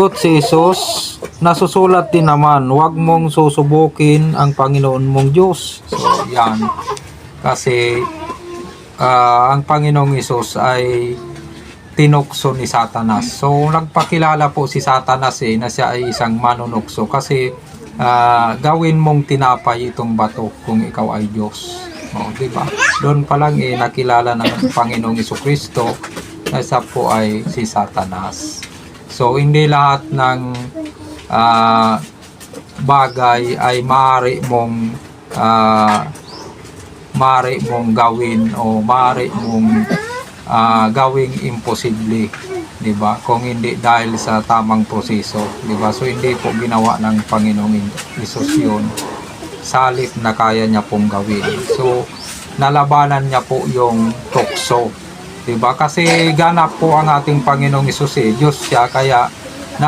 sumigot si Jesus, nasusulat din naman, huwag mong susubukin ang Panginoon mong Diyos. So, yan. Kasi, ah, ang Panginoong Isus ay tinukso ni Satanas. So, nagpakilala po si Satanas eh, na siya ay isang manunukso. Kasi, ah, gawin mong tinapay itong bato kung ikaw ay Diyos. O, di ba? Doon pa lang eh, nakilala ng Panginoong Iso na siya po ay si Satanas. So, hindi lahat ng ah, bagay ay maaari mong ah, maaari mong gawin o maaari mong ah, gawing imposible, 'di ba? Kung hindi dahil sa tamang proseso, 'di ba? So hindi po ginawa ng Panginoong Isus 'yun. Salit na kaya niya pong gawin. So nalabanan niya po yung tukso, 'di ba? Kasi ganap po ang ating Panginoong Isus eh, Diyos siya kaya